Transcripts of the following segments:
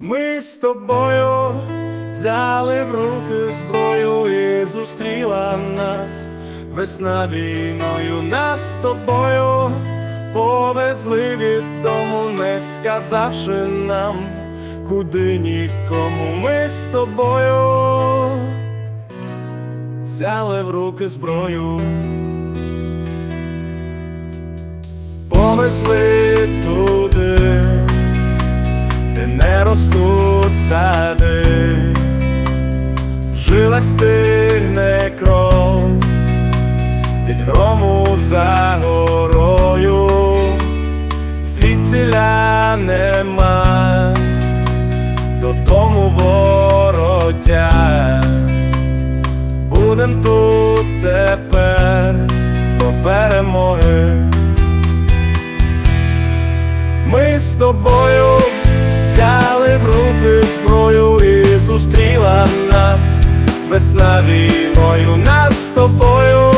Ми з тобою взяли в руки зброю і зустріла нас весна війною, нас з тобою повезли від дому, не сказавши нам, куди нікому. Ми з тобою взяли в руки зброю. Повезли де не ростуть сади, в жилах стигне кров, від грому за горою, звідсіля нема, додому воротя, будем тут тепер до перемоги. Ми з тобою взяли в руки зброю і зустріла нас весна війною, нас з тобою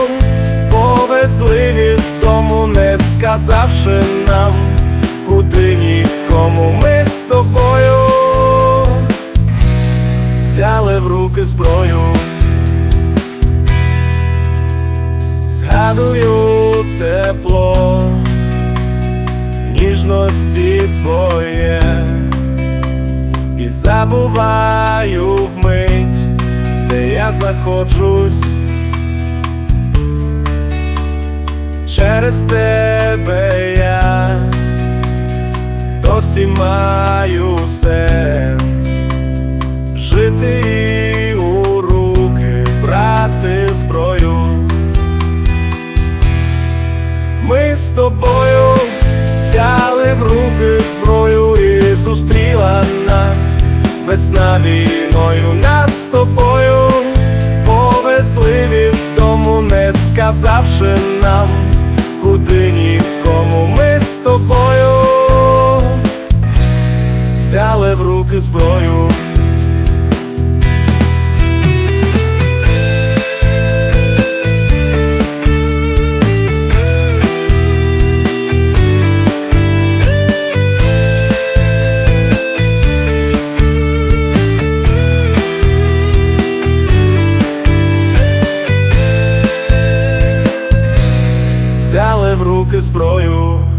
повезли від дому, не сказавши нам, куди нікому. Ми з тобою взяли в руки зброю. Згадую тепло ніжності твоє і забуваю вмить, де я знаходжусь. Через тебе я досі маю сенс жити і у руки брати зброю. Ми з тобою взяли в руки зброю і зустріла нас весна війною, нас з тобою повезли від дому, не сказавши нам, куди нікому. Ми з тобою взяли в руки зброю. Взяли в руки зброю.